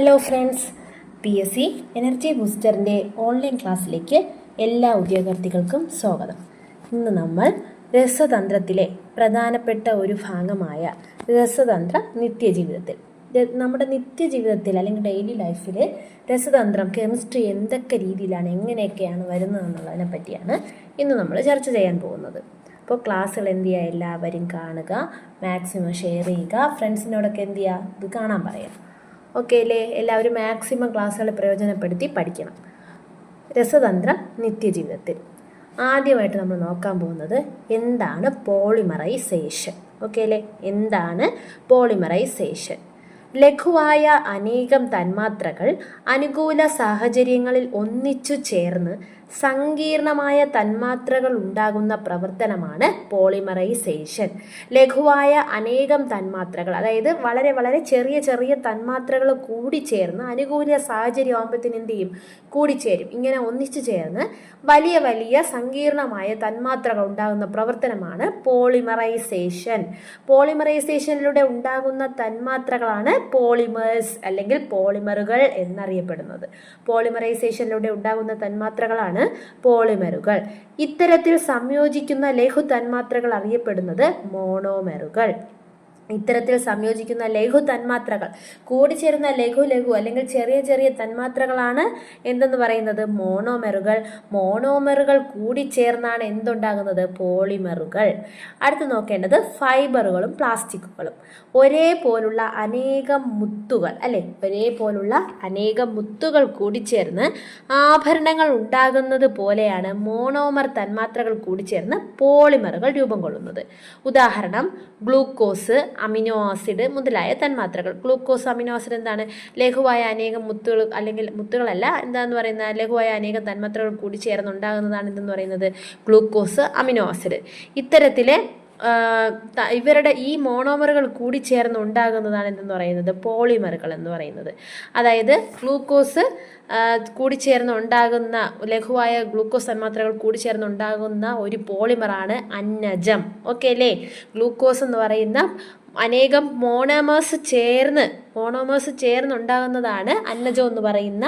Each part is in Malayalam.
Hello friends P S C energy ബൂസ്റ്ററിന്റെ online ക്ലാസ്സിലേക്ക് എല്ലാ ഉദ്യോഗാർത്ഥികൾക്കും സ്വാഗതം. ഇന്ന് നമ്മൾ രസതന്ത്രത്തിലെ പ്രധാനപ്പെട്ട ഒരു ഭാഗമായ രസതന്ത്ര നിത്യജീവിതത്തിൽ. നമ്മുടെ നിത്യജീവിതത്തിൽ അല്ലെങ്കിൽ ഡെയിലി ലൈഫിൽ രസതന്ത്രം കെമിസ്ട്രി എന്തൊക്കെ രീതിയിലാണ് എങ്ങനെയൊക്കെയാണ് വരുന്നതെന്നുള്ളതിനെ പറ്റിയാണ് ഇന്ന് നമ്മൾ ചർച്ച ചെയ്യാൻ പോകുന്നത്. അപ്പോൾ ക്ലാസ്സുകൾ എന്ത് ചെയ്യുക? എല്ലാവരും കാണുക മാക്സിമം ഷെയർ ചെയ്യുക. ഫ്രണ്ട്സിനോടൊക്കെ എന്ത് ചെയ്യുക? ഇത് കാണാൻ പറയുക. ഓക്കെ അല്ലേ എല്ലാവരും മാക്സിമം ക്ലാസ്സുകൾ പ്രയോജനപ്പെടുത്തി പഠിക്കണം. രസതന്ത്രം നിത്യജീവിതത്തിൽ. ആദ്യമായിട്ട് നമ്മൾ നോക്കാൻ പോകുന്നത് എന്താണ് പോളിമറൈസേഷൻ ഓക്കെ അല്ലേ എന്താണ് പോളിമറൈസേഷൻ ലഘുവായ അനേകം തന്മാത്രകൾ അനുകൂല സാഹചര്യങ്ങളിൽ ഒന്നിച്ചു ചേർന്ന് സങ്കീർണമായ തന്മാത്രകൾ ഉണ്ടാകുന്ന പ്രവർത്തനമാണ് പോളിമറൈസേഷൻ. ലഘുവായ അനേകം തന്മാത്രകൾ അതായത് വളരെ വളരെ ചെറിയ ചെറിയ തന്മാത്രകൾ കൂടിച്ചേർന്ന് അനുകൂല സാഹചര്യം ആകുമ്പോഴത്തേന് എന്ത് ചെയ്യും? കൂടിച്ചേരും ഇങ്ങനെ ഒന്നിച്ചു ചേർന്ന് വലിയ വലിയ സങ്കീർണമായ തന്മാത്രകൾ ഉണ്ടാകുന്ന പ്രവർത്തനമാണ് പോളിമറൈസേഷൻ. പോളിമറൈസേഷനിലൂടെ ഉണ്ടാകുന്ന തന്മാത്രകളാണ് പോളിമേഴ്സ് അല്ലെങ്കിൽ പോളിമറുകൾ എന്നറിയപ്പെടുന്നത്. പോളിമറൈസേഷനിലൂടെ ഉണ്ടാകുന്ന തന്മാത്രകളാണ് പോളിമറുകൾ. ഇത്തരത്തിൽ സംയോജിക്കുന്ന ലഘു തന്മാത്രകൾ അറിയപ്പെടുന്നത് മോണോമറുകൾ. ഇത്തരത്തിൽ സംയോജിക്കുന്ന ലഘു തന്മാത്രകൾ. കൂടിച്ചേരുന്ന ലഘു ലഘു അല്ലെങ്കിൽ ചെറിയ ചെറിയ തന്മാത്രകളാണ് എന്തെന്ന് പറയുന്നത്? മോണോമെറുകൾ. മോണോമെറുകൾ കൂടിച്ചേർന്നാണ് എന്തുണ്ടാകുന്നത്? പോളിമറുകൾ. അടുത്ത് നോക്കേണ്ടത് ഫൈബറുകളും പ്ലാസ്റ്റിക്കുകളും. ഒരേപോലുള്ള അനേകം മുത്തുകൾ അല്ലെ? ഒരേപോലുള്ള അനേകം മുത്തുകൾ കൂടിച്ചേർന്ന് ആഭരണങ്ങൾ ഉണ്ടാകുന്നത് പോലെയാണ് മോണോമർ തന്മാത്രകൾ കൂടിച്ചേർന്ന് പോളിമറുകൾ രൂപം കൊള്ളുന്നത്. ഉദാഹരണം ഗ്ലൂക്കോസ് അമിനോ ആസിഡ് മുതലായ തന്മാത്രകൾ. ഗ്ലൂക്കോസ് അമിനോ ആസിഡ് എന്താണ്? ലഘുവായ അനേകം മുത്തുകൾ അല്ലെങ്കിൽ മുത്തുകളല്ല എന്താന്ന് പറയുന്ന ലഘുവായ അനേകം തന്മാത്രകൾ കൂടി ചേർന്നുണ്ടാകുന്നതാണ് എന്തെന്ന് പറയുന്നത് ഗ്ലൂക്കോസ് അമിനോ ആസിഡ്. ഇത്തരത്തിലെ ഇവരുടെ ഈ മോണോമറുകൾ കൂടി ചേർന്ന് ഉണ്ടാകുന്നതാണ് എന്തെന്ന് പറയുന്നത് പോളിമറുകൾ എന്ന് പറയുന്നത്. അതായത് ഗ്ലൂക്കോസ് കൂടി ചേർന്ന് ഉണ്ടാകുന്ന ലഘുവായ ഗ്ലൂക്കോസ് തന്മാത്രകൾ കൂടി ചേർന്ന് ഉണ്ടാകുന്ന ഒരു പോളിമറാണ് അന്നജം. ഓക്കെ അല്ലേ? ഗ്ലൂക്കോസ് എന്ന് പറയുന്ന അനേകം മോണമേഴ്സ് ചേർന്ന് മോണോമേഴ്സ് ചേർന്നുണ്ടാകുന്നതാണ് അന്നജം എന്ന് പറയുന്ന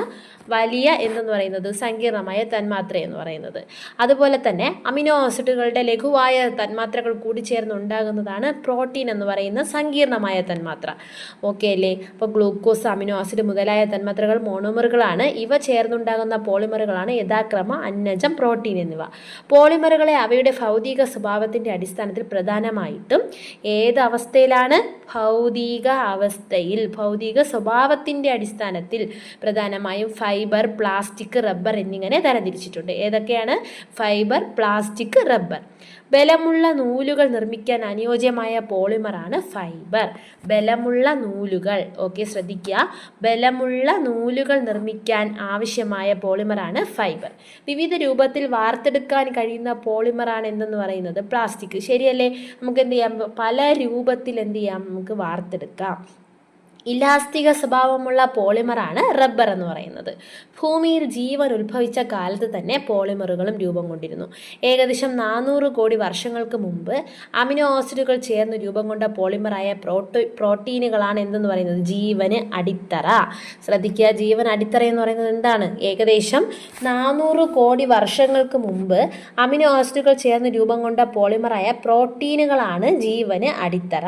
വലിയ എന്തെന്ന് പറയുന്നത്? സങ്കീർണമായ തന്മാത്ര എന്ന് പറയുന്നത്. അതുപോലെ തന്നെ അമിനോ ആസിഡുകളുടെ ലഘുവായ തന്മാത്രകൾ കൂടി ചേർന്നുണ്ടാകുന്നതാണ് പ്രോട്ടീൻ എന്ന് പറയുന്ന സങ്കീർണമായ തന്മാത്ര. ഓക്കെ അല്ലേ? അപ്പോൾ ഗ്ലൂക്കോസ് അമിനോ ആസിഡ് മുതലായ തന്മാത്രകൾ മോണോമറുകളാണ്. ഇവ ചേർന്നുണ്ടാകുന്ന പോളിമറുകളാണ് യഥാക്രമ അന്നജം പ്രോട്ടീൻ എന്നിവ. പോളിമറുകളെ അവയുടെ ഭൗതിക സ്വഭാവത്തിന്റെ അടിസ്ഥാനത്തിൽ പ്രധാനമായിട്ടും ഏത് അവസ്ഥയിലാണ്? ഭൗതിക അവസ്ഥയിൽ ഭൗതിക സ്വഭാവത്തിന്റെ അടിസ്ഥാനത്തിൽ പ്രധാനമായും ഫൈബർ പ്ലാസ്റ്റിക് റബ്ബർ എന്നിങ്ങനെ തരംതിരിച്ചിട്ടുണ്ട്. ഏതൊക്കെയാണ്? Fibre plastic rubber. ബലമുള്ള നൂലുകൾ നിർമ്മിക്കാൻ അനുയോജ്യമായ പോളിമറാണ് ഫൈബർ. ബലമുള്ള നൂലുകൾ. ഓക്കെ ശ്രദ്ധിക്കുക. ബലമുള്ള നൂലുകൾ നിർമ്മിക്കാൻ ആവശ്യമായ പോളിമറാണ് ഫൈബർ. വിവിധ രൂപത്തിൽ വാർത്തെടുക്കാൻ കഴിയുന്ന പോളിമറാണ് എന്തെന്ന് പറയുന്നത്? പ്ലാസ്റ്റിക്. ശരിയല്ലേ? നമുക്ക് എന്ത് ചെയ്യാം? പല രൂപത്തിൽ എന്ത് ചെയ്യാം? നമുക്ക് വാർത്തെടുക്കാം. ഇലാസ്തിക സ്വഭാവമുള്ള പോളിമറാണ് റബ്ബർ എന്ന് പറയുന്നത്. ഭൂമിയിൽ ജീവൻ ഉത്ഭവിച്ച കാലത്ത് തന്നെ പോളിമറുകളും രൂപം കൊണ്ടിരുന്നു. ഏകദേശം നാനൂറ് കോടി വർഷങ്ങൾക്ക് മുമ്പ് അമിനോ ആസിഡുകൾ ചേർന്ന് രൂപം കൊണ്ട പോളിമറായ പ്രോട്ടോ പ്രോട്ടീനുകളാണ് എന്തെന്ന് പറയുന്നത്? ജീവന് അടിത്തറ. ശ്രദ്ധിക്കുക ജീവൻ അടിത്തറ എന്ന് പറയുന്നത് എന്താണ്? ഏകദേശം നാനൂറ് കോടി വർഷങ്ങൾക്ക് മുമ്പ് അമിനോ ആസിഡുകൾ ചേർന്ന് രൂപം കൊണ്ട പോളിമറായ പ്രോട്ടീനുകളാണ് ജീവന് അടിത്തറ.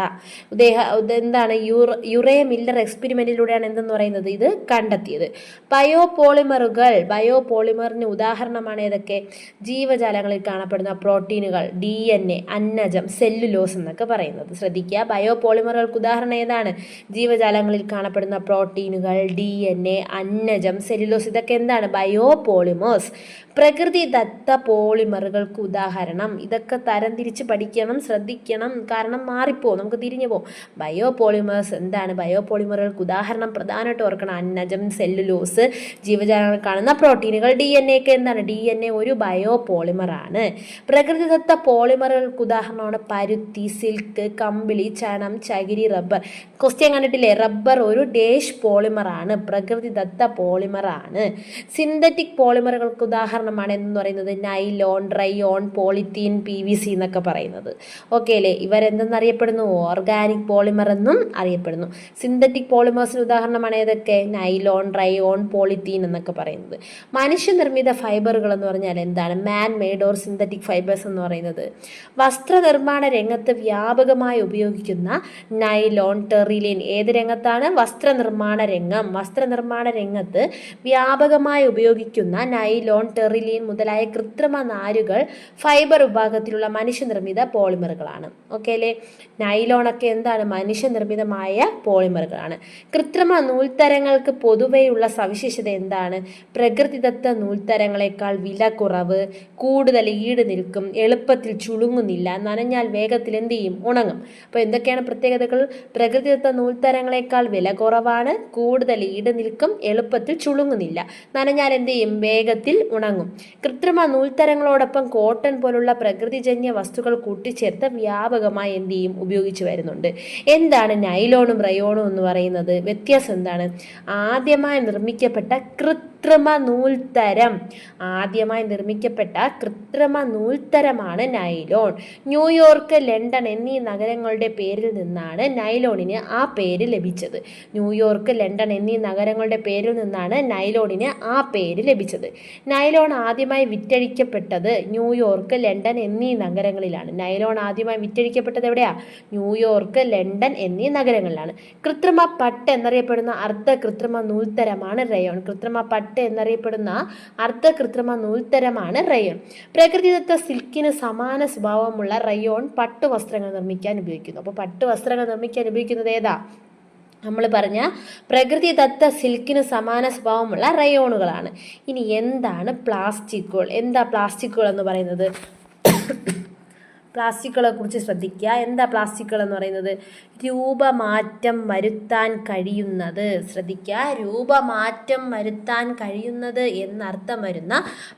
ഉദ്ദേഹ എന്താണ്? യുറേ യുറേ മില്ലർ എക്സ്പെരിമെന്റിലൂടെയാണ് എന്തെന്ന് പറയുന്നത്? ഇത് കണ്ടെത്തിയത്. ബയോ പോളിമറുകൾ ബയോ പോളിമറിന് ഉദാഹരണമാണ് ഏതൊക്കെ? ജീവജാലങ്ങളിൽ കാണപ്പെടുന്ന പ്രോട്ടീനുകൾ ഡി എൻ എ അന്നജം സെല്ലുലോസ് എന്നൊക്കെ പറയുന്നത്. ശ്രദ്ധിക്കുക. ബയോ പോളിമറുകൾക്ക് ഉദാഹരണം ഏതാണ്? ജീവജാലങ്ങളിൽ കാണപ്പെടുന്ന പ്രോട്ടീനുകൾ ഡി എൻ എ അന്നജം സെല്ലുലോസ് ഇതൊക്കെ എന്താണ്? ബയോ പോളിമേഴ്സ് പ്രകൃതിദത്ത പോളിമറുകൾക്ക് ഉദാഹരണം. ഇതൊക്കെ തരംതിരിച്ച് പഠിക്കണം ശ്രദ്ധിക്കണം. കാരണം മാറിപ്പോവും. നമുക്ക് തിരിഞ്ഞു പോകും ബയോ പോളിമേഴ്സ് എന്താണ്? ബയോ പോളിമറുകൾക്ക് ഉദാഹരണം പ്രധാനമായിട്ട് ഓർക്കണം. അന്നജം സെല്ലുലോസ് ജീവജാലങ്ങൾ കാണുന്ന പ്രോട്ടീനുകൾ ഡി എൻ എ ഒക്കെ എന്താണ്? ഡി എൻ എ ഒരു ബയോ പോളിമറാണ് പ്രകൃതിദത്ത പോളിമറുകൾക്ക് ഉദാഹരണമാണ് പരുത്തി സിൽക്ക് കമ്പിളി ചണം ചകിരി റബ്ബർ ക്വസ്റ്റ്യൻ കണ്ടിട്ടില്ലേ? റബ്ബർ ഒരു ഡേഷ് പോളിമറാണ് പ്രകൃതിദത്ത പോളിമറാണ് സിന്തറ്റിക് പോളിമറുകൾക്ക് ഉദാഹരണമാണ് എന്ന് പറയുന്നത്? Nylon rayon polythene P V C എന്നൊക്കെ പറയുന്നത്. ഓക്കെ അല്ലേ? ഇവരെന്തെന്നറിയപ്പെടുന്നു ഓർഗാനിക് പോളിമർ എന്നും അറിയപ്പെടുന്നു. സിന്ത സിന്തറ്റിക് പോളിമേഴ്സിന് ഉദാഹരണമാണ് ഏതൊക്കെ? നൈലോൺ റയോൺ പോളിത്തീൻ എന്നൊക്കെ പറയുന്നത്. മനുഷ്യനിർമ്മിത ഫൈബറുകൾ എന്ന് പറഞ്ഞാൽ എന്താണ്? Man made or synthetic fibres എന്ന് പറയുന്നത്. വസ്ത്രനിർമ്മാണ രംഗത്ത് വ്യാപകമായി ഉപയോഗിക്കുന്ന നൈലോൺ ടെറിലിൻ ഏത് രംഗത്താണ്? വസ്ത്രനിർമ്മാണ രംഗം. വസ്ത്രനിർമ്മാണ രംഗത്ത് വ്യാപകമായി ഉപയോഗിക്കുന്ന നൈലോൺ ടെറിലിൻ മുതലായ കൃത്രിമ നാരുകൾ ഫൈബർ വിഭാഗത്തിലുള്ള മനുഷ്യനിർമ്മിത പോളിമറുകളാണ് ഓക്കെ അല്ലേ? നൈലോണൊക്കെ എന്താണ്? മനുഷ്യനിർമ്മിതമായ പോളിമറുകളാണ് കൃത്രിമ നൂൽത്തരങ്ങൾക്ക് പൊതുവെയുള്ള സവിശേഷത എന്താണ്? പ്രകൃതിദത്ത നൂൽത്തരങ്ങളെക്കാൾ വില കുറവ് കൂടുതൽ ഈട് നിൽക്കും എളുപ്പത്തിൽ ചുളുങ്ങുന്നില്ല നനഞ്ഞാൽ വേഗത്തിൽ എന്ത് ചെയ്യും? ഉണങ്ങും. അപ്പോൾ എന്തൊക്കെയാണ് പ്രത്യേകതകൾ? പ്രകൃതിദത്ത നൂൽത്തരങ്ങളെക്കാൾ വില കുറവാണ് കൂടുതൽ ഈട് നിൽക്കും എളുപ്പത്തിൽ ചുളുങ്ങുന്നില്ല നനഞ്ഞാൽ എന്ത് ചെയ്യും? വേഗത്തിൽ ഉണങ്ങും. കൃത്രിമ നൂൽത്തരങ്ങളോടൊപ്പം കോട്ടൺ പോലുള്ള പ്രകൃതിജന്യ വസ്തുക്കൾ കൂട്ടിച്ചേർത്ത് വ്യാപകമായി എന്ത് ചെയ്യും? ഉപയോഗിച്ചു വരുന്നുണ്ട്. എന്താണ് നൈലോണും റയോണും എന്ന് പറയുന്നത്. വ്യത്യാസം എന്താണ്? ആദ്യമായി നിർമ്മിക്കപ്പെട്ട കൃത്രിമ നൂൽത്തരം. ആദ്യമായി നിർമ്മിക്കപ്പെട്ട കൃത്രിമ നൂൽത്തരമാണ് നൈലോൺ. ന്യൂയോർക്ക് ലണ്ടൻ എന്നീ നഗരങ്ങളുടെ പേരിൽ നിന്നാണ് നൈലോണിന് ആ പേര് ലഭിച്ചത്. ന്യൂയോർക്ക് ലണ്ടൻ എന്നീ നഗരങ്ങളുടെ പേരിൽ നിന്നാണ് നൈലോണിന് ആ പേര് ലഭിച്ചത്. നൈലോൺ ആദ്യമായി വിറ്റഴിക്കപ്പെട്ടത് ന്യൂയോർക്ക് ലണ്ടൻ എന്നീ നഗരങ്ങളിലാണ്. നൈലോൺ ആദ്യമായി വിറ്റഴിക്കപ്പെട്ടത് എവിടെയാ? ന്യൂയോർക്ക് ലണ്ടൻ എന്നീ നഗരങ്ങളിലാണ്. കൃത്രിമ പട്ട് എന്നറിയപ്പെടുന്ന അർദ്ധ കൃത്രിമ നൂൽത്തരമാണ് റയോൺ കൃത്രിമ പട്ട് എന്നറിയപ്പെടുന്ന അർദ്ധ കൃത്രിമ നൂൽത്തരമാണ് റയോൺ പ്രകൃതിദത്ത സിൽക്കിന് സമാന സ്വഭാവമുള്ള റയോൺ പട്ട് വസ്ത്രങ്ങൾ നിർമ്മിക്കാൻ ഉപയോഗിക്കുന്നു. അപ്പോൾ പട്ട് വസ്ത്രങ്ങൾ നിർമ്മിക്കാൻ ഉപയോഗിക്കുന്നത് ഏതാ? നമ്മൾ പറഞ്ഞ പ്രകൃതിദത്ത സിൽക്കിന് സമാന സ്വഭാവമുള്ള റയോണുകളാണ് ഇനി എന്താണ് പ്ലാസ്റ്റിക്കുകൾ എന്താ പ്ലാസ്റ്റിക്കുകൾ എന്ന് പറയുന്നത്? പ്ലാസ്റ്റിക്കുകളെ കുറിച്ച് ശ്രദ്ധിക്കുക. എന്താ പ്ലാസ്റ്റിക്കുകൾ എന്ന് പറയുന്നത്? രൂപമാറ്റം വരുത്താൻ കഴിയുന്നത്. ശ്രദ്ധിക്കുക. രൂപമാറ്റം വരുത്താൻ കഴിയുന്നത് എന്നർത്ഥം വരുന്ന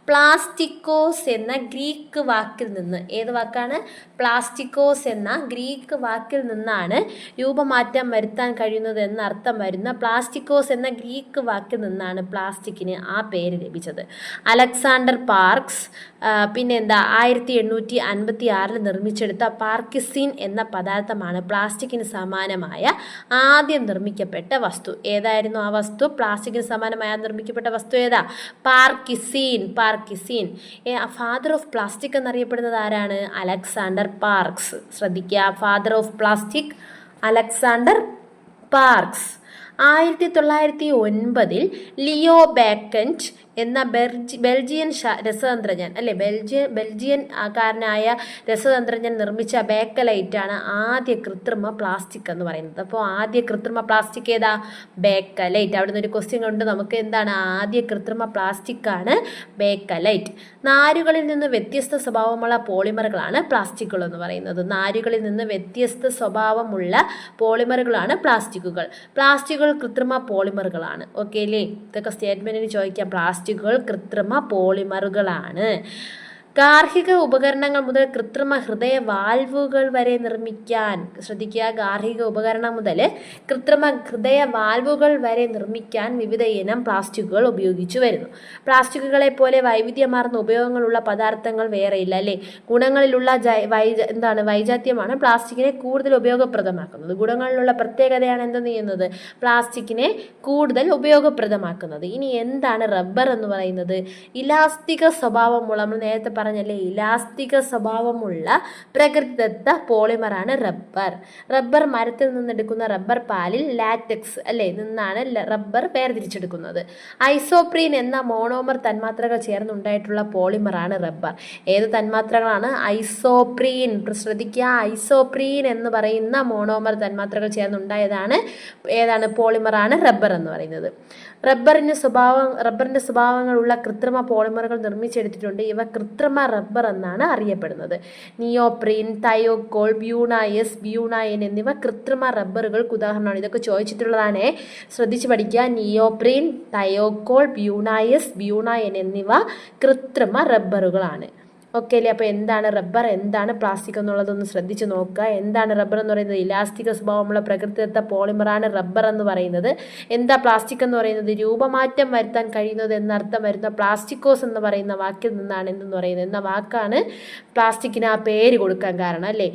പ്ലാസ്റ്റിക്കോസ് എന്ന ഗ്രീക്ക് വാക്കിൽ നിന്ന് ഏത് വാക്കാണ്? പ്ലാസ്റ്റിക്കോസ് എന്ന ഗ്രീക്ക് വാക്കിൽ നിന്നാണ് രൂപമാറ്റം വരുത്താൻ കഴിയുന്നത് എന്നർത്ഥം വരുന്ന പ്ലാസ്റ്റിക്കോസ് എന്ന ഗ്രീക്ക് വാക്കിൽ നിന്നാണ് പ്ലാസ്റ്റിക്കിന് ആ പേര് ലഭിച്ചത്. അലക്സാണ്ടർ പാർക്സ് പിന്നെന്താ? ആയിരത്തി എണ്ണൂറ്റി അൻപത്തി ആറിൽ നിർമ്മിച്ചെടുത്ത പാർക്കിസിൻ എന്ന പദാർത്ഥമാണ് പ്ലാസ്റ്റിക്കിന് സമാനമായ ആദ്യം നിർമ്മിക്കപ്പെട്ട വസ്തു. ഏതായിരുന്നു ആ വസ്തു? പ്ലാസ്റ്റിക്കിന് സമാനമായ നിർമ്മിക്കപ്പെട്ട വസ്തു ഏതാ? Parkesine Parkesine. Father of plastic എന്നറിയപ്പെടുന്നത് ആരാണ്? Alexander Parkes. ശ്രദ്ധിക്കുക father of plastic Alexander Parkes. ആയിരത്തി തൊള്ളായിരത്തി ഒൻപതിൽ ലിയോ ബാക്കന്റ് എന്ന ബെർജി ബെൽജിയൻ രസതന്ത്രജ്ഞൻ. അല്ലെ? ബെൽജിയൻ ബെൽജിയൻ കാരനായ രസതന്ത്രജ്ഞൻ നിർമ്മിച്ച ബേക്കലൈറ്റാണ് ആദ്യ കൃത്രിമ പ്ലാസ്റ്റിക് എന്ന് പറയുന്നത്. അപ്പോൾ ആദ്യ കൃത്രിമ പ്ലാസ്റ്റിക് ഏതാ? ബേക്കലൈറ്റ്. അവിടെ നിന്ന് ഒരു ക്വസ്റ്റ്യൻ കൊണ്ട് നമുക്ക് എന്താണ്? ആദ്യ കൃത്രിമ പ്ലാസ്റ്റിക് ആണ് ബേക്കലൈറ്റ്. നാരുകളിൽ നിന്ന് വ്യത്യസ്ത സ്വഭാവമുള്ള പോളിമറുകളാണ് പ്ലാസ്റ്റിക്കുകൾ എന്ന് പറയുന്നത്. നാരുകളിൽ നിന്ന് വ്യത്യസ്ത സ്വഭാവമുള്ള പോളിമറുകളാണ് പ്ലാസ്റ്റിക്കുകൾ. പ്ലാസ്റ്റിക്കുകൾ കൃത്രിമ പോളിമറുകളാണ്. ഓക്കെ അല്ലേ? ഇതൊക്കെ സ്റ്റേറ്റ്മെന്റിന് ചോദിക്കാം. പ്ലാസ്റ്റിക് പ്ലാസ്റ്റിക്കുകൾ കൃത്രിമ പോളിമറുകളാണ്. ഗാർഹിക ഉപകരണങ്ങൾ മുതൽ കൃത്രിമ ഹൃദയ വാൽവുകൾ വരെ നിർമ്മിക്കാൻ ശ്രദ്ധിക്കുക. ഗാർഹിക ഉപകരണം മുതൽ കൃത്രിമ ഹൃദയ വാൽവുകൾ വരെ നിർമ്മിക്കാൻ വിവിധ ഇനം പ്ലാസ്റ്റിക്കുകൾ ഉപയോഗിച്ചു വരുന്നു. പ്ലാസ്റ്റിക്കുകളെ പോലെ വൈവിധ്യമാർന്ന ഉപയോഗങ്ങളുള്ള പദാർത്ഥങ്ങൾ വേറെയില്ല അല്ലേ? ഗുണങ്ങളിലുള്ള വൈ എന്താണ് വൈജാത്യമാണ് പ്ലാസ്റ്റിക്കിനെ കൂടുതൽ ഉപയോഗപ്രദമാക്കുന്നത്. ഗുണങ്ങളിലുള്ള പ്രത്യേകതയാണ് എന്തെന്ന് ചെയ്യുന്നത്? പ്ലാസ്റ്റിക്കിനെ കൂടുതൽ ഉപയോഗപ്രദമാക്കുന്നത്. ഇനി എന്താണ് റബ്ബർ എന്ന് പറയുന്നത്? ഇലാസ്തിക സ്വഭാവമുള്ള നമ്മൾ നേരത്തെ പറഞ്ഞല്ലേ? ഇലാസ്തിക സ്വഭാവമുള്ള പ്രകൃതിദത്ത പോളിമറാണ് റബ്ബർ. റബ്ബർ മരത്തിൽ നിന്നെടുക്കുന്ന റബ്ബർ പാലിൽ ലാറ്റക്സ് അല്ലേ? നിന്നാണ് റബ്ബർ വേർതിരിച്ചെടുക്കുന്നത്. ഐസോപ്രീൻ എന്ന മോണോമർ തന്മാത്രകൾ ചേർന്നുണ്ടായിട്ടുള്ള പോളിമറാണ് റബ്ബർ. ഏത് തന്മാത്രകളാണ്? ഐസോപ്രീൻ. ശ്രദ്ധിക്കുക. ഐസോപ്രീൻ എന്ന് പറയുന്ന മോണോമർ തന്മാത്രകൾ ചേർന്നുണ്ടായതാണ് ഏതാണ്? പോളിമറാണ് റബ്ബർ എന്ന് പറയുന്നത്. റബ്ബറിന് സ്വഭാവം റബ്ബറിന്റെ സ്വഭാവങ്ങളുള്ള കൃത്രിമ പോളിമറുകൾ നിർമ്മിച്ചെടുത്തിട്ടുണ്ട്. ഇവ കൃത്രിമ റബ്ബർ എന്നാണ് അറിയപ്പെടുന്നത്. നിയോപ്രീൻ തയോക്കോൾ ബ്യൂണായസ് ബ്യൂണായൻ എന്നിവ കൃത്രിമ റബ്ബറുകൾക്ക് ഉദാഹരണമാണ്. ഇതൊക്കെ ചോദിച്ചിട്ടുള്ളതാണ്. ശ്രദ്ധിച്ചു പഠിക്കുക. നിയോപ്രീൻ തയോക്കോൾ ബ്യൂണായസ് ബ്യൂണായൻ എന്നിവ കൃത്രിമ റബ്ബറുകളാണ് ഓക്കെ അല്ലേ അപ്പോൾ എന്താണ് റബ്ബർ? എന്താണ് പ്ലാസ്റ്റിക് എന്നുള്ളതൊന്ന് ശ്രദ്ധിച്ച് നോക്കുക. എന്താണ് റബ്ബർ എന്ന് പറയുന്നത്? ഇലാസ്റ്റിക് സ്വഭാവമുള്ള പ്രകൃതിദത്ത പോളിമറാണ് റബ്ബർ എന്ന് പറയുന്നത്. എന്താ പ്ലാസ്റ്റിക് എന്ന് പറയുന്നത്? രൂപമാറ്റം വരുത്താൻ കഴിയുന്നത് എന്നർത്ഥം വരുന്ന പ്ലാസ്റ്റിക്കോസ് എന്ന് പറയുന്ന വാക്കിൽ നിന്നാണ് എന്തെന്ന് പറയുന്നത്? എന്ന വാക്കാണ് പ്ലാസ്റ്റിക്കിന് ആ പേര് കൊടുക്കാൻ കാരണം അല്ലേ?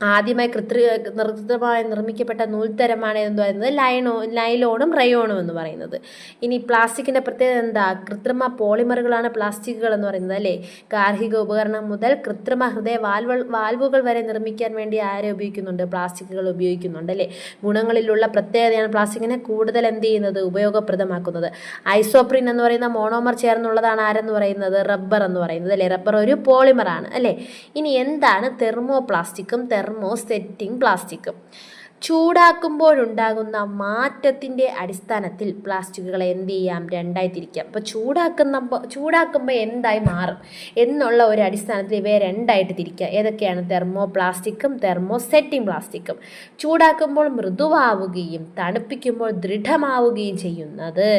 ആദ്യമായി കൃത്രി കൃത്രിമമായി നിർമ്മിക്കപ്പെട്ട നൂൽത്തരമാണ് എന്ന് പറയുന്നത്? ലൈനോ ലൈലോണും റയോണും എന്ന് പറയുന്നത്. ഇനി പ്ലാസ്റ്റിക്കിന്റെ പ്രത്യേകത എന്താ? കൃത്രിമ പോളിമറുകളാണ് പ്ലാസ്റ്റിക്കുകൾ എന്ന് പറയുന്നത് അല്ലേ? ഗാർഹിക ഉപകരണം മുതൽ കൃത്രിമ ഹൃദയ വാൽവൾ വാൽവുകൾ വരെ നിർമ്മിക്കാൻ വേണ്ടി ആരെ ഉപയോഗിക്കുന്നുണ്ട്? പ്ലാസ്റ്റിക്കുകൾ ഉപയോഗിക്കുന്നുണ്ട് അല്ലേ? ഗുണങ്ങളിലുള്ള പ്രത്യേകതയാണ് പ്ലാസ്റ്റിക്കിനെ കൂടുതൽ എന്ത് ചെയ്യുന്നത്? ഉപയോഗപ്രദമാക്കുന്നത്. ഐസോപ്രിൻ എന്ന് പറയുന്ന മോണോമർ ചേർന്നുള്ളതാണ് ആരെന്ന് പറയുന്നത്? റബ്ബർ എന്ന് പറയുന്നത് അല്ലേ? റബ്ബർ ഒരു പോളിമറാണ് അല്ലേ? ഇനി എന്താണ് തെർമോ പ്ലാസ്റ്റിക്കും തെർമോസെറ്റിംഗ് പ്ലാസ്റ്റിക്കും ചൂടാക്കുമ്പോഴുണ്ടാകുന്ന മാറ്റത്തിന്റെ അടിസ്ഥാനത്തിൽ പ്ലാസ്റ്റിക്കുകളെ എന്ത് ചെയ്യാം? രണ്ടായി തിരിക്കാം. അപ്പോൾ ചൂടാക്കുന്ന ചൂടാക്കുമ്പോൾ എന്തായി മാറും? എന്നുള്ള ഒരു അടിസ്ഥാനത്തിൽ ഇവയെ രണ്ടായിട്ട് തിരിക്കുക ഏതൊക്കെയാണ്? തെർമോ പ്ലാസ്റ്റിക്കും തെർമോ സെറ്റിംഗ് പ്ലാസ്റ്റിക്കും. ചൂടാക്കുമ്പോൾ മൃദുവാവുകയും തണുപ്പിക്കുമ്പോൾ ദൃഢമാവുകയും ചെയ്യുന്നത്.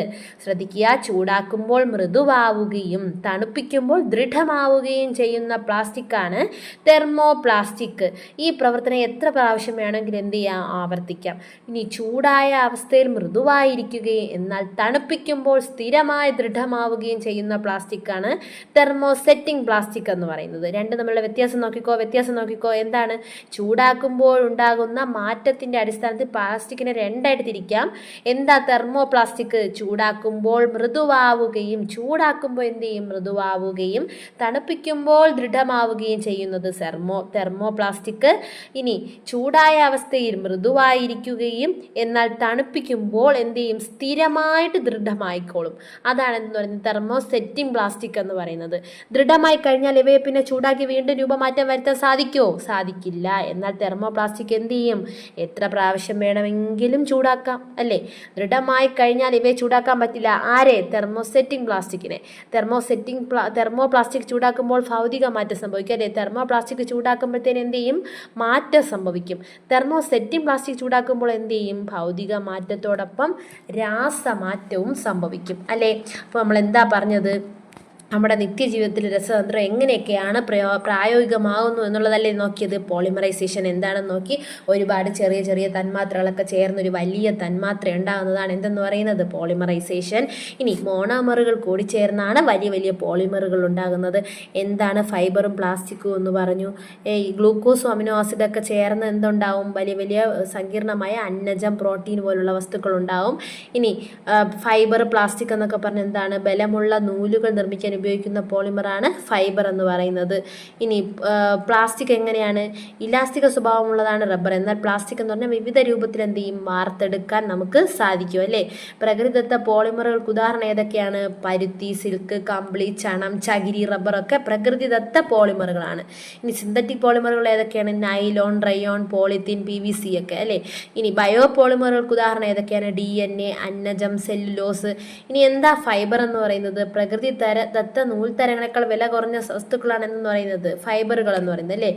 ശ്രദ്ധിക്കുക ചൂടാക്കുമ്പോൾ മൃദുവാവുകയും തണുപ്പിക്കുമ്പോൾ ദൃഢമാവുകയും ചെയ്യുന്ന പ്ലാസ്റ്റിക്കാണ് തെർമോ പ്ലാസ്റ്റിക് ഈ പ്രവർത്തനം എത്ര പ്രാവശ്യം വേണമെങ്കിലും എന്ത് ചെയ്യാം? ആവർത്തിക്കാം. ഇനി ചൂടായ അവസ്ഥയിൽ മൃദുവായിരിക്കുകയും എന്നാൽ തണുപ്പിക്കുമ്പോൾ സ്ഥിരമായി ദൃഢമാവുകയും ചെയ്യുന്ന പ്ലാസ്റ്റിക്കാണ് തെർമോസെറ്റിംഗ് പ്ലാസ്റ്റിക് എന്ന് പറയുന്നത്. രണ്ട് നമ്മളുടെ വ്യത്യാസം നോക്കിക്കോ വ്യത്യാസം നോക്കിക്കോ. എന്താണ്? ചൂടാക്കുമ്പോൾ ഉണ്ടാകുന്ന മാറ്റത്തിന്റെ അടിസ്ഥാനത്തിൽ പ്ലാസ്റ്റിക്കിനെ രണ്ടായിട്ട് തിരിക്കാം. എന്താ തെർമോ പ്ലാസ്റ്റിക് ചൂടാക്കുമ്പോൾ മൃദുവാവുകയും ചൂടാക്കുമ്പോൾ എന്ത് ചെയ്യും? മൃദുവാവുകയും തണുപ്പിക്കുമ്പോൾ ദൃഢമാവുകയും ചെയ്യുന്നത് സെർമോ തെർമോ പ്ലാസ്റ്റിക് ഇനി ചൂടായ അവസ്ഥയിൽ മൃദുവായിരിക്കുകയും എന്നാൽ തണുപ്പിക്കുമ്പോൾ എന്ത് ചെയ്യും സ്ഥിരമായിട്ട് ദൃഢമായിക്കോളും. അതാണ് എന്ന് പറയുന്നത് തെർമോസെറ്റിംഗ് പ്ലാസ്റ്റിക് എന്ന് പറയുന്നത്. ദൃഢമായി കഴിഞ്ഞാൽ ഇവയെ പിന്നെ ചൂടാക്കി വീണ്ടും രൂപമാറ്റം വരുത്താൻ സാധിക്കുമോ? സാധിക്കില്ല. എന്നാൽ തെർമോ പ്ലാസ്റ്റിക് എന്ത് ചെയ്യും? എത്ര പ്രാവശ്യം വേണമെങ്കിലും ചൂടാക്കാം അല്ലേ? ദൃഢമായി കഴിഞ്ഞാൽ ഇവയെ ചൂടാക്കാൻ പറ്റില്ല. ആരെ? തെർമോസെറ്റിംഗ് പ്ലാസ്റ്റിക്കിനെ. തെർമോസെറ്റിംഗ് പ്ലാ തെർമോ പ്ലാസ്റ്റിക് ചൂടാക്കുമ്പോൾ ഭൗതിക മാറ്റം സംഭവിക്കും അല്ലേ? തെർമോ പ്ലാസ്റ്റിക് ചൂടാക്കുമ്പോഴത്തേന് എന്ത് ചെയ്യും? മാറ്റം സംഭവിക്കും. തെർമോസെറ്റിംഗ് പ്ലാസ്റ്റിക് ചൂടാക്കുമ്പോൾ എന്ത് ചെയ്യും? ഭൗതിക മാറ്റത്തോടൊപ്പം രാസമാറ്റവും സംഭവിക്കും. അല്ലേ? അപ്പോൾ നമ്മൾ എന്താ പറഞ്ഞത്? നമ്മുടെ നിത്യജീവിതത്തിൽ രസതന്ത്രം എങ്ങനെയൊക്കെയാണ് പ്രയോ പ്രായോഗികമാകുന്നു എന്നുള്ളതല്ലേ നോക്കിയത്? പോളിമറൈസേഷൻ എന്താണെന്ന് നോക്കി ഒരുപാട് ചെറിയ ചെറിയ തന്മാത്രകളൊക്കെ ചേർന്നൊരു വലിയ തന്മാത്ര ഉണ്ടാകുന്നതാണ് എന്തെന്ന് പറയുന്നത്? പോളിമറൈസേഷൻ. ഇനി മോണോമറുകൾ കൂടി ചേർന്നാണ് വലിയ വലിയ പോളിമറുകൾ ഉണ്ടാകുന്നത്. എന്താണ് ഫൈബറും പ്ലാസ്റ്റിക്കും എന്ന് പറഞ്ഞു? ഈ ഗ്ലൂക്കോസും അമിനോ ആസിഡൊക്കെ ചേർന്ന് എന്തുണ്ടാവും? വലിയ വലിയ സങ്കീർണമായ അന്നജം പ്രോട്ടീൻ പോലുള്ള വസ്തുക്കൾ ഉണ്ടാവും ഇനി ഫൈബർ പ്ലാസ്റ്റിക് എന്നൊക്കെ പറഞ്ഞ് എന്താണ്? ബലമുള്ള നൂലുകൾ നിർമ്മിക്കാൻ ഉപയോഗിക്കുന്ന പോളിമറാണ് ഫൈബർ എന്ന് പറയുന്നത്. ഇനി പ്ലാസ്റ്റിക് എങ്ങനെയാണ്? ഇലാസ്റ്റിക സ്വഭാവമുള്ളതാണ് റബ്ബർ എന്നാൽ പ്ലാസ്റ്റിക് എന്ന് പറഞ്ഞാൽ വിവിധ രൂപത്തിൽ എന്ത് ചെയ്യും? വാർത്തെടുക്കാൻ നമുക്ക് സാധിക്കും അല്ലേ? പ്രകൃതിദത്ത പോളിമറുകൾക്ക് ഉദാഹരണം ഏതൊക്കെയാണ്? പരുത്തി സിൽക്ക് കമ്പിളി ചണം ചകിരി റബ്ബറൊക്കെ പ്രകൃതിദത്ത പോളിമറുകളാണ് ഇനി സിന്തറ്റിക് പോളിമറുകൾ ഏതൊക്കെയാണ്? Nylon rayon polythene P V C ഒക്കെ അല്ലേ? ഇനി ബയോ പോളിമറുകൾക്ക് ഉദാഹരണം ഏതൊക്കെയാണ്? ഡി എൻ എ അന്നജം സെല്ലുലോസ് ഇനി എന്താ ഫൈബർ എന്ന് പറയുന്നത്? പ്രകൃതി തര ദത്ത നൂൽത്തരങ്ങളെക്കാൾ വില കുറഞ്ഞ വസ്തുക്കളാണ് എന്ന് പറയുന്നത്. ഫൈബറുകൾ എന്ന് പറയുന്നത് അല്ലേ?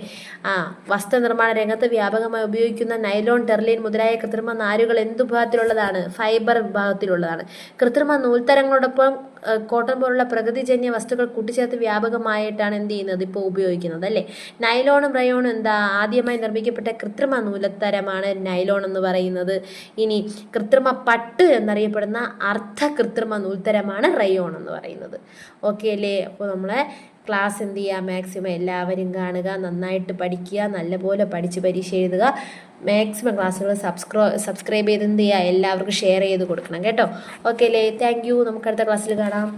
ആ വസ്ത്രനിർമ്മാണ രംഗത്ത് വ്യാപകമായി ഉപയോഗിക്കുന്ന നൈലോൺ ടെർലിൻ മുതലായ കൃത്രിമ നാരുകൾ എന്ത് വിഭാഗത്തിലുള്ളതാണ്? ഫൈബർ വിഭാഗത്തിലുള്ളതാണ്. കൃത്രിമ നൂൽത്തരങ്ങളോടൊപ്പം കോട്ടൺ പോലുള്ള പ്രകൃതിജന്യ വസ്തുക്കൾ കൂട്ടിച്ചേർത്ത് വ്യാപകമായിട്ടാണ് എന്ത് ചെയ്യുന്നത്? ഇപ്പോൾ ഉപയോഗിക്കുന്നത് അല്ലേ? നൈലോണും റയോണും എന്താ ആദ്യമായി നിർമ്മിക്കപ്പെട്ട കൃത്രിമ നൂലത്തരമാണ് നൈലോൺ എന്ന് പറയുന്നത്. ഇനി കൃത്രിമ പട്ട് എന്നറിയപ്പെടുന്ന അർദ്ധ കൃത്രിമ നൂൽത്തരമാണ് റയോൺ എന്ന് പറയുന്നത്. ഓക്കെ അല്ലേ? അപ്പോൾ നമ്മളെ ക്ലാസ് എന്ത് ചെയ്യുക മാക്സിമം എല്ലാവരും കാണുക നന്നായിട്ട് പഠിക്കുക നല്ലപോലെ പഠിച്ച് പരീക്ഷ എഴുതുക. മാക്സിമം ക്ലാസ്സുകൾ സബ്സ്ക്രൈ സബ്സ്ക്രൈബ് ചെയ്ത് എന്ത് ചെയ്യുക? എല്ലാവർക്കും ഷെയർ ചെയ്ത് കൊടുക്കണം കേട്ടോ. ഓക്കെ അല്ലേ താങ്ക് യു നമുക്ക് അടുത്ത ക്ലാസ്സിൽ കാണാം.